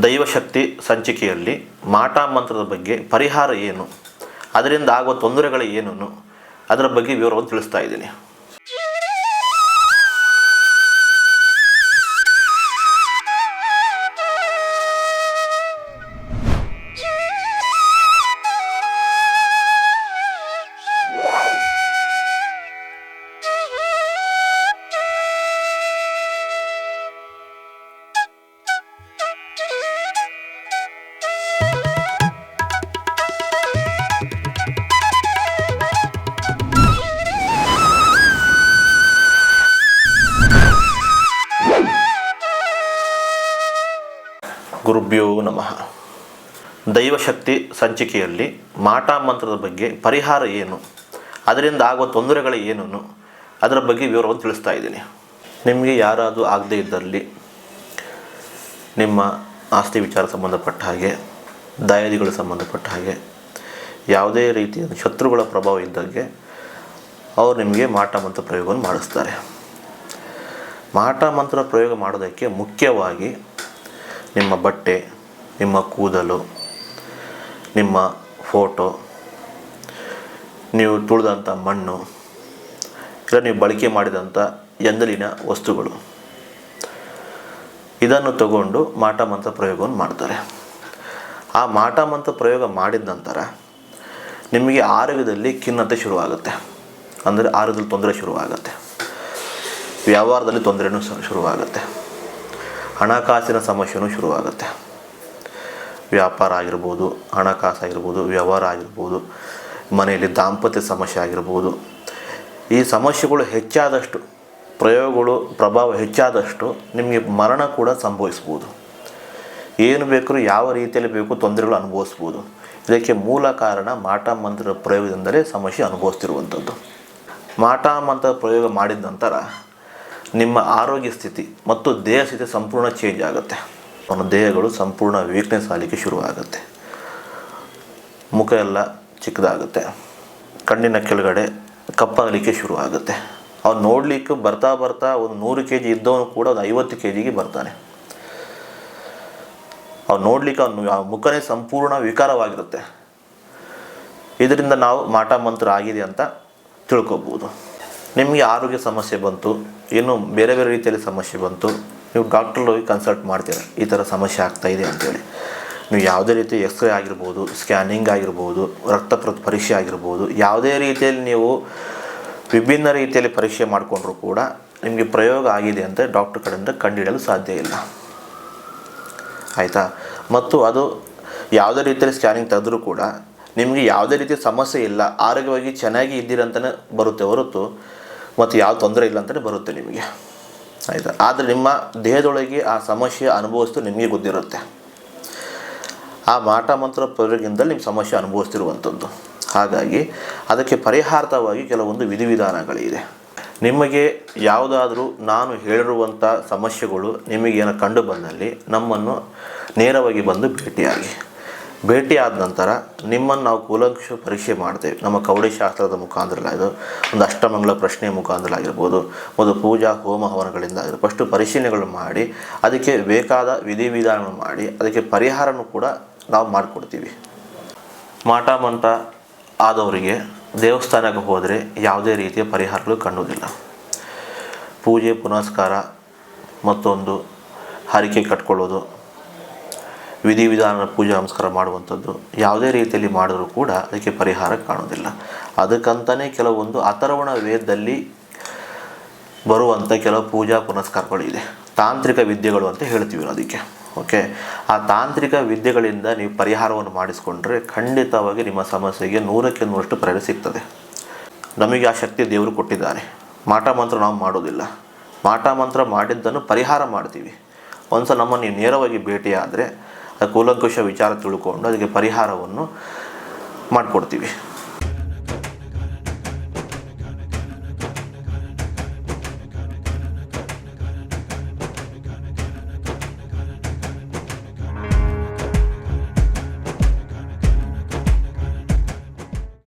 ದೈವಶಕ್ತಿ ಸಂಚಿಕೆಯಲ್ಲಿ ಮಾಟ ಮಂತ್ರದ ಬಗ್ಗೆ ಪರಿಹಾರ ಏನು? ಅದರಿಂದ ಆಗುವ ತೊಂದರೆಗಳು ಏನು ಅದರ ಬಗ್ಗೆ ವಿವರವನ್ನು ತಿಳಿಸ್ತಾ ಇದ್ದೀನಿ. ಗುರುಭ್ಯೋ ನಮಃ ದೈವಶಕ್ತಿ ಸಂಚಿಕೆಯಲ್ಲಿ ಮಾಟಾ ಮಂತ್ರದ ಬಗ್ಗೆ ಪರಿಹಾರ ಏನು? ಅದರಿಂದ ಆಗುವ ತೊಂದರೆಗಳು ಏನನ್ನು? ಅದರ ಬಗ್ಗೆ ವಿವರವನ್ನು ತಿಳಿಸ್ತಾ ಇದ್ದೀನಿ. ನಿಮಗೆ ಯಾರಾದರೂ ಆಗದೇ ಇದ್ದಲ್ಲಿ ನಿಮ್ಮ ಆಸ್ತಿ ವಿಚಾರ ಸಂಬಂಧಪಟ್ಟ ಹಾಗೆ, ದಾಯಾದಿಗಳು ಸಂಬಂಧಪಟ್ಟ ಹಾಗೆ, ಯಾವುದೇ ರೀತಿಯ ಶತ್ರುಗಳ ಪ್ರಭಾವ ಇದ್ದಂಗೆ ಅವರು ನಿಮಗೆ ಮಾಟ ಮಂತ್ರ ಪ್ರಯೋಗವನ್ನು ಮಾಡಿಸ್ತಾರೆ. ಮಾಟ ಮಂತ್ರ ಪ್ರಯೋಗ ಮಾಡೋದಕ್ಕೆ ಮುಖ್ಯವಾಗಿ ನಿಮ್ಮ ಬಟ್ಟೆ, ನಿಮ್ಮ ಕೂದಲು, ನಿಮ್ಮ ಫೋಟೋ, ನೀವು ತುಳಿದಂಥ ಮಣ್ಣು ಇಲ್ಲ ನೀವು ಬಳಕೆ ಮಾಡಿದಂಥ ಎಂದಲಿನ ವಸ್ತುಗಳು. ಇದನ್ನು ತಗೊಂಡು ಮಾಟ ಮಂತ್ರ ಪ್ರಯೋಗವನ್ನು ಮಾಡ್ತಾರೆ. ಆ ಮಾಟ ಮಂತ್ರ ಪ್ರಯೋಗ ಮಾಡಿದ ನಂತರ ನಿಮಗೆ ಆರೋಗ್ಯದಲ್ಲಿ ಖಿನ್ನತೆ ಶುರುವಾಗುತ್ತೆ. ಅಂದರೆ ಆರೋಗ್ಯದಲ್ಲಿ ತೊಂದರೆ ಶುರುವಾಗುತ್ತೆ. ವ್ಯವಹಾರದಲ್ಲಿ ತೊಂದರೆಯೂ ಶುರುವಾಗುತ್ತೆ. ಹಣಕಾಸಿನ ಸಮಸ್ಯೆನೂ ಶುರುವಾಗುತ್ತೆ. ವ್ಯಾಪಾರ ಆಗಿರ್ಬೋದು, ಹಣಕಾಸು ಆಗಿರ್ಬೋದು, ವ್ಯವಹಾರ ಆಗಿರ್ಬೋದು, ಮನೆಯಲ್ಲಿ ದಾಂಪತ್ಯ ಸಮಸ್ಯೆ ಆಗಿರ್ಬೋದು. ಈ ಸಮಸ್ಯೆಗಳು ಹೆಚ್ಚಾದಷ್ಟು, ಪ್ರಯೋಗಗಳು, ಪ್ರಭಾವ ಹೆಚ್ಚಾದಷ್ಟು ನಿಮಗೆ ಮರಣ ಕೂಡ ಸಂಭವಿಸ್ಬೋದು. ಏನು ಬೇಕಾದ್ರೂ ಯಾವ ರೀತಿಯಲ್ಲಿ ಬೇಕು ತೊಂದರೆಗಳು ಅನುಭವಿಸ್ಬೋದು. ಇದಕ್ಕೆ ಮೂಲ ಕಾರಣ ಮಾಟ ಮಂತ್ರದ ಪ್ರಯೋಗದಿಂದಲೇ ಸಮಸ್ಯೆ ಅನುಭವಿಸ್ತಿರುವಂಥದ್ದು. ಮಾಟ ಮಂತ್ರ ಪ್ರಯೋಗ ಮಾಡಿದ ನಂತರ ನಿಮ್ಮ ಆರೋಗ್ಯ ಸ್ಥಿತಿ ಮತ್ತು ದೇಹ ಸ್ಥಿತಿ ಸಂಪೂರ್ಣ ಚೇಂಜ್ ಆಗುತ್ತೆ. ಅವನ ದೇಹಗಳು ಸಂಪೂರ್ಣ ವೀಕ್ನೆಸ್ ಆಗಲಿಕ್ಕೆ ಶುರುವಾಗುತ್ತೆ. ಮುಖ ಎಲ್ಲ ಚಿಕ್ಕದಾಗುತ್ತೆ. ಕಣ್ಣಿನ ಕೆಳಗಡೆ ಕಪ್ಪಾಗಲಿಕ್ಕೆ ಶುರು ಆಗುತ್ತೆ ಅವ್ನು ನೋಡಲಿಕ್ಕೆ ಬರ್ತಾ ಬರ್ತಾ ಒಂದು ನೂರು ಕೆ ಜಿ ಇದ್ದವನು ಕೂಡ ಒಂದು ಐವತ್ತು ಕೆ ಜಿಗೆ ಬರ್ತಾನೆ. ಅವ್ನು ನೋಡಲಿಕ್ಕೆ ಅವನು ಆ ಮುಖನೇ ಸಂಪೂರ್ಣ ವಿಕಾರವಾಗಿರುತ್ತೆ. ಇದರಿಂದ ನಾವು ಮಾಟ ಮಂತ್ರ ಆಗಿದೆ ಅಂತ ತಿಳ್ಕೊಬೋದು. ನಿಮಗೆ ಆರೋಗ್ಯ ಸಮಸ್ಯೆ ಬಂತು, ಏನು ಬೇರೆ ಬೇರೆ ರೀತಿಯಲ್ಲಿ ಸಮಸ್ಯೆ ಬಂತು, ನೀವು ಡಾಕ್ಟ್ರಲ್ಲಿ ಹೋಗಿ ಕನ್ಸಲ್ಟ್ ಮಾಡ್ತೀರ, ಈ ಥರ ಸಮಸ್ಯೆ ಆಗ್ತಾಯಿದೆ ಅಂತೇಳಿ. ನೀವು ಯಾವುದೇ ರೀತಿ ಎಕ್ಸ್ರೇ ಆಗಿರ್ಬೋದು ಸ್ಕ್ಯಾನಿಂಗ್ ಆಗಿರ್ಬೋದು, ರಕ್ತ ಪ್ರ ಪರೀಕ್ಷೆ ಆಗಿರ್ಬೋದು, ಯಾವುದೇ ರೀತಿಯಲ್ಲಿ ನೀವು ವಿಭಿನ್ನ ರೀತಿಯಲ್ಲಿ ಪರೀಕ್ಷೆ ಮಾಡಿಕೊಂಡ್ರೂ ಕೂಡ ನಿಮಗೆ ಪ್ರಯೋಗ ಆಗಿದೆ ಅಂತ ಡಾಕ್ಟ್ರ್ ಕಡೆಯಿಂದ ಕಂಡುಹಿಡಿಯಲು ಸಾಧ್ಯ ಇಲ್ಲ. ಆಯಿತಾ? ಮತ್ತು ಅದು ಯಾವುದೇ ರೀತಿಯಲ್ಲಿ ಸ್ಕ್ಯಾನಿಂಗ್ ತೆಗೆದ್ರೂ ಕೂಡ ನಿಮಗೆ ಯಾವುದೇ ರೀತಿಯ ಸಮಸ್ಯೆ ಇಲ್ಲ, ಆರೋಗ್ಯವಾಗಿ ಚೆನ್ನಾಗಿ ಇದ್ದೀರಂತಲೇ ಬರುತ್ತೆ ಹೊರತು ಮತ್ತು ಯಾವ ತೊಂದರೆ ಇಲ್ಲ ಅಂತಲೇ ಬರುತ್ತೆ ನಿಮಗೆ. ಆಯಿತಾ? ಆದರೆ ನಿಮ್ಮ ದೇಹದೊಳಗೆ ಆ ಸಮಸ್ಯೆ ಅನುಭವಿಸ್ತು ನಿಮಗೆ ಗೊತ್ತಿರುತ್ತೆ. ಆ ಮಾಟ ಮಂತ್ರ ಪ್ರಯೋಗದಿಂದಲೇ ನಿಮ್ಮ ಸಮಸ್ಯೆ ಅನುಭವಿಸ್ತಿರುವಂಥದ್ದು. ಹಾಗಾಗಿ ಅದಕ್ಕೆ ಪರಿಹಾರತವಾಗಿ ಕೆಲವೊಂದು ವಿಧಿವಿಧಾನಗಳಿದೆ. ನಿಮಗೆ ಯಾವುದಾದ್ರೂ ನಾನು ಹೇಳಿರುವಂಥ ಸಮಸ್ಯೆಗಳು ನಿಮಗೇನೋ ಕಂಡು ಬಂದಲ್ಲಿ ನಮ್ಮನ್ನು ನೇರವಾಗಿ ಬಂದು ಭೇಟಿಯಾಗಿ. ಭೇಟಿ ಆದ ನಂತರ ನಿಮ್ಮನ್ನು ನಾವು ಕೂಲಂಕ್ಷ ಪರೀಕ್ಷೆ ಮಾಡ್ತೇವೆ. ನಮ್ಮ ಕವಡಿಶಾಸ್ತ್ರದ ಮುಖಾಂತರ ಇದು. ಒಂದು ಅಷ್ಟಮಂಗಳ ಪ್ರಶ್ನೆ ಮುಖಾಂತರ ಆಗಿರ್ಬೋದು, ಒಂದು ಪೂಜಾ ಹೋಮ ಹವನಗಳಿಂದ ಆಗಿರ್ಬೋದು. ಫಸ್ಟು ಪರಿಶೀಲನೆಗಳು ಮಾಡಿ, ಅದಕ್ಕೆ ಬೇಕಾದ ವಿಧಿವಿಧಾನಗಳು ಮಾಡಿ, ಅದಕ್ಕೆ ಪರಿಹಾರನೂ ಕೂಡ ನಾವು ಮಾಡಿಕೊಡ್ತೀವಿ. ಮಾಟ ಮಂಟ ಆದವರಿಗೆ ದೇವಸ್ಥಾನಕ್ಕೆ ಹೋದರೆ ಯಾವುದೇ ರೀತಿಯ ಪರಿಹಾರಗಳು ಕಂಡುವುದಿಲ್ಲ ಪೂಜೆ, ಪುನಸ್ಕಾರ ಮತ್ತೊಂದು ಹರಿಕೆ ಕಟ್ಕೊಳ್ಳೋದು ವಿಧಿವಿಧಾನ ಪೂಜೆ ನಮಸ್ಕಾರ ಮಾಡುವಂಥದ್ದು ಯಾವುದೇ ರೀತಿಯಲ್ಲಿ ಮಾಡಿದರೂ ಕೂಡ ಅದಕ್ಕೆ ಪರಿಹಾರ ಕಾಣೋದಿಲ್ಲ ಅದಕ್ಕಂತಲೇ ಕೆಲವೊಂದು ಅಥರ್ವಣ ವೇದದಲ್ಲಿ ಬರುವಂಥ ಕೆಲವು ಪೂಜಾ ಪುನಸ್ಕಾರಗಳಿದೆ ತಾಂತ್ರಿಕ ವಿದ್ಯೆಗಳು ಅಂತ ಹೇಳ್ತೀವಿ ಅದಕ್ಕೆ. ಓಕೆ ಆ ತಾಂತ್ರಿಕ ವಿದ್ಯೆಗಳಿಂದ ನೀವು ಪರಿಹಾರವನ್ನು ಮಾಡಿಸ್ಕೊಂಡ್ರೆ ಖಂಡಿತವಾಗಿ ನಿಮ್ಮ ಸಮಸ್ಯೆಗೆ ನೂರಕ್ಕೆ ನೂರಷ್ಟು ಪರಿಹಾರ ಸಿಗ್ತದೆ. ನಮಗೆ ಆ ಶಕ್ತಿ ದೇವರು ಕೊಟ್ಟಿದ್ದಾನೆ ಮಾಟ ಮಂತ್ರ ನಾವು ಮಾಡೋದಿಲ್ಲ. ಮಾಟ ಮಂತ್ರ ಮಾಡಿದ್ದನ್ನು ಪರಿಹಾರ ಮಾಡ್ತೀವಿ. ಒಂದು ಸಲ ನಮ್ಮನ್ನು ನೀವು ನೇರವಾಗಿ ಭೇಟಿಯಾದರೆ ಕೂಲಂಕುಷ ವಿಚಾರ ತಿಳ್ಕೊಂಡು ಅದಕ್ಕೆ ಪರಿಹಾರವನ್ನು ಮಾಡಿಕೊಡ್ತೀವಿ.